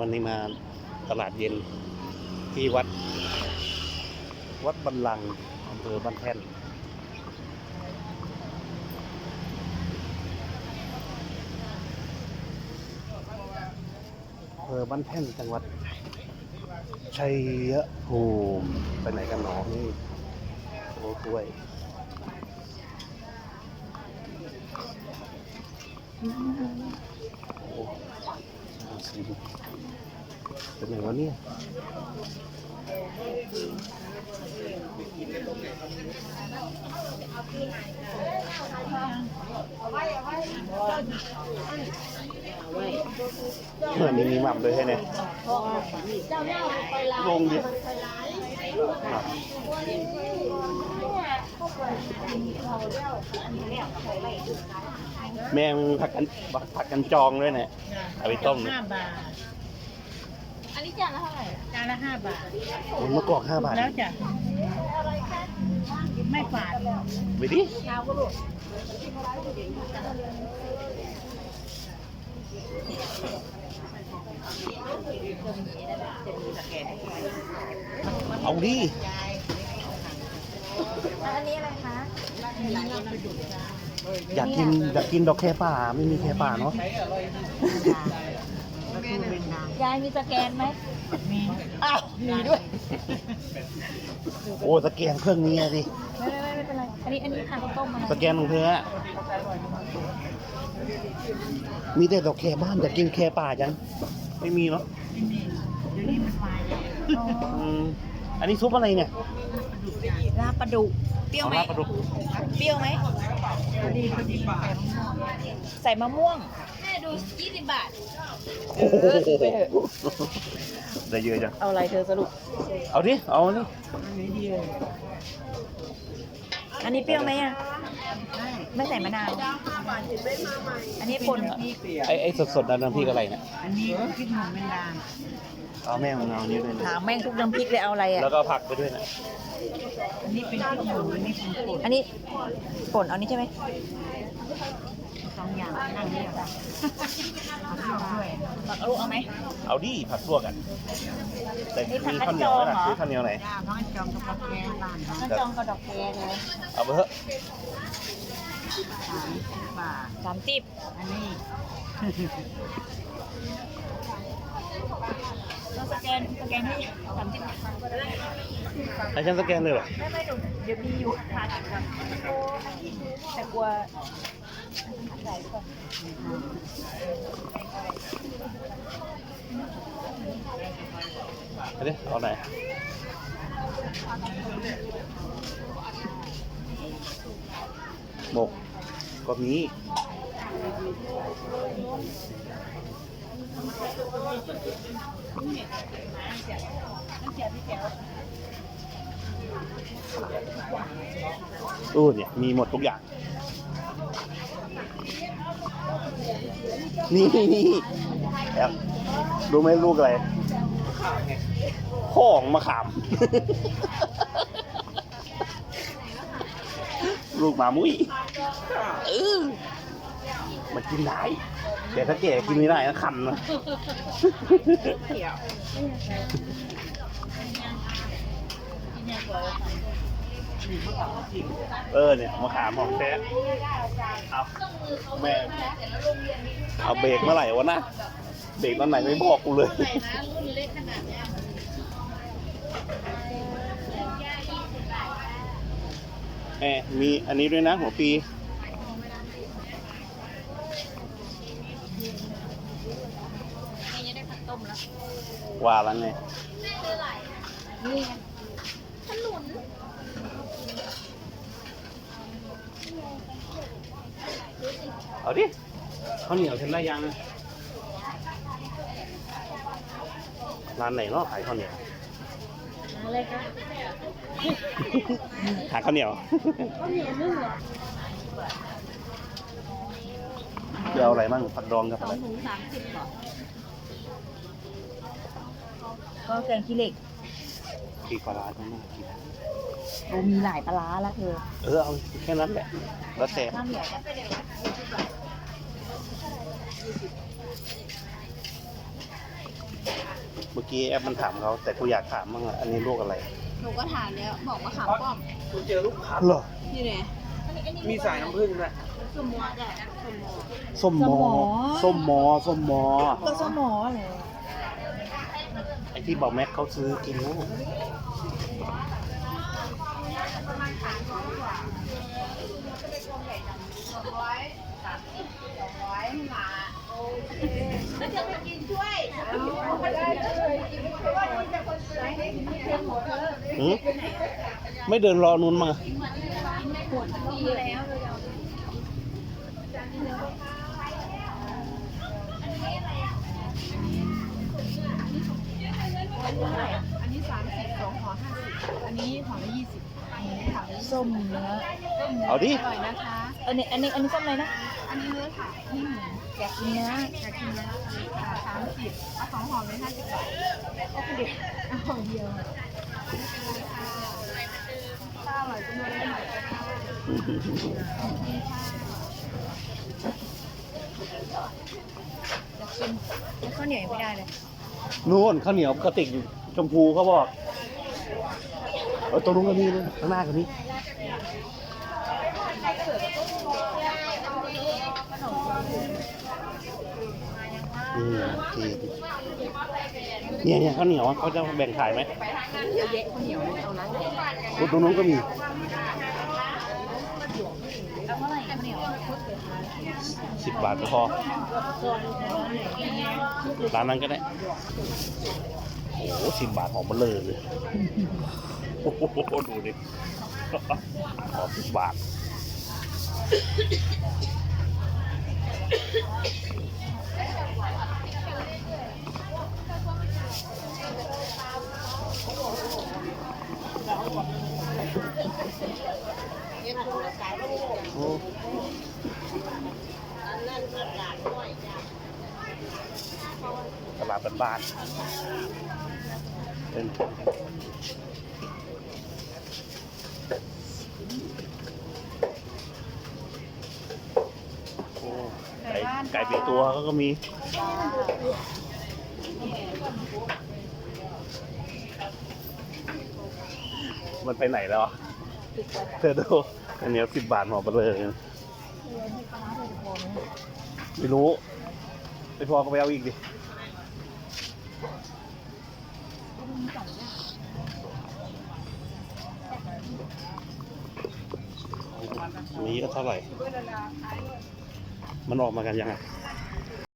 วันนี้มาตลาดเย็นที่วัด วัดบันลังอำเภอบ้านแท่นอำเภอบ้านแท่นจังหวัดชัยภูมิไปไหนกันหนอนี่โอ้กล้วยโอ้น่าซื้อ เป็นไงวะเนี่ยเหมือนี้มีหม่ำด้วยใช่ไหมลงดิแม่มึงผักกันผักกันจองด้วยเนี่ยเอาไปต้มเนี่ยห้าบาท นนี้จานละเท่าไหร่จานละห้าบาทมันมะกอกห้าบาทแล้วจ้ะไม่ฝาดไปดิยาวก็ลูกเอาดิอันนี้อะไรคะอยากกินอยากกินดอกแคป่าไม่มีแคป่าเนาะ ยายมีสแกนไหมมีอ้าวมีด้วย โอ้สแกนเครื่องนี้อะสิไม่ไม่ไม่เป็นไร อันนี้อันนี้ทานข้าวต้มมาสแกนของเธออะมีแต่ดอกแคบ้านอยากกินแคป่าจัง ไม่มีเนาะที่นี่เดี๋ยวนี้มันมาแล้วอืมอันนี้ซุปอะไรเนี่ย ลาบปลาดุกเปรี้ยวไหมอาลาบปลาดุก เปรี้ยวไหมพอดีพอดีแปมใส่มะม่วง แม่ดู20บาท โอ้โหซื้อไปเถอะได้เยอะจัง เอาอะไรเธอสรุป เอาดิ เอาดิอันนี้ดีเลยอันนี้เปรี้ยวไหมอะ ไม่ใส่มะนาว อันนี้ป่นเหรอนี่เปรี้ยวไอ้ไอ้สดๆนั่นน้ำพริกอะไรเนี่ยอันนี้พริกหนุ่มเมนดางเอาแม่ของเรานี้ด้วยนะถามแม่งทุกน้ำพริกเลยเอาอะไรอะ แล้วก็ผักไปด้วยนะ อันนี้เป็นพริกหนุ่มอันนี้เป็นป่นอันนี้ป่นเอานี้ใช่ไหมสองอย่างนั่นเนี่ยค่ะเอาด้วยผักลูกเอาไหมเอาดิผักลวกกันแต่นี่ผักมีข้าวเหนียวไหมล่ะกระจองเหรอซื้อข้าวเหนียวไหนจ้าน้องจอมกับกาแฟร้านนะน้ำจองกับดอกแครเลยเอาไปเถอะสามสิบบาทสามสิบอันนี้ เราสแกนสแกนให้สามสิบให้ฉันสแกนเลยเหรอไม่ไม่หนูเดี๋ยวมีอยู่ทานอีกครับแต่กลัวใส่ก่อนเอาดิเอาไหนหมกก็มี อู้เนี่ยมีหมดทุกอย่าง นี่แอบรู้ไหมลูกอะไรข้องมะขาม ลูกหมามุ้ยเออมันกินได้ แต่ถ้าแก่กินไม่ได้นะคันนะเออเนี่ยมะขามของแท้เอาแม่เอาเบรกเมื่อไหร่วะนะเบรกตอนไหนไม่บอกกูเลยแอบมีอันนี้ด้วยนะหัวปี นี่ได้ผักต้ มแล้วว่าแล้วไงนี่ไงขนุนเอาดิข้าวเหนียวฉันได้ยังร้านไหนเนาะขายข้าวเหนียวอะไรคะหาข้าวเหนียวข้าวเหนียวนึ่งเหรอจะเอาอะไรบ้างผักดองกับสอะอไรงถุงสามสิบเหรอ ก็แกงขี้เหล็กปีปลาร้าจังน่ากินโอ้มีหลายปลาร้าแล้วเธอเออเอาแค่นั้นแหละแล้วแต่ข้าวเหนียวมื่อกี้แอปมันถามเขาแต่กูอยากถามบ้างอะอันนี้ลูกอะไรหนูก็ถามแล้วบอกว่าขามป้อมคุณเจอลูกค้าเหรอนี่ไงมีสายน้ำผึ้งด้วยสมมติอะสมมติส้มหมอส้มหมอส้มหมอก็สมอเลยไอที่บอกแม็กเขาซื้อกินนะแล้วจะไปกินช่วยหืมไม่เดินรอนู้นมา นนี้ห่อละยี่สิบอันนี้ห่อละส้มเนื้อเอาดิ อร่อยนะคะ อันนี้อันนี้อันนี้ส้มอะไรนะ อันนี้เนื้อค่ะนี่หมูอยากกินเนื้ออยากกินเนื้อค่ะสามสิบเอาสองห่อเลยห้าสิบบาทก็คือเด็กเอาห่อเดียวถ้าอร่อยก็ไม่ได้หน่อยก็ได้อยากกินแล้วข้าวเหนียวยังไม่ได้เลยนู่นข้าวเหนียวกระติกอยู่ชมพูเขาบอก เออตรงนู้นก็มีข้างหน้าก็มีนี่ที่เนี่ยเนี่ยข้าวเหนียวเขาจะแบ่งขายไหมเยอะแยะข้าวเหนียวเอานั้นตรงนู้นก็มีสิบบาทก็พอร้านนั้นก็ได้ โอ้โหสิบบาทหอกมาเลอเลยโอ้โหดูดิขอสิบบาทตลาดบ้านๆ เป็นไก่ไก่เป็นตัวก็มีมันไปไหนแล้วเธอดูอันนี้สิบบาทหอมไปเลยไม่รู้ไปพอก็ไปเอาอีกดิ นี้ก็เท่าไหร่ มันออกมากันยังไง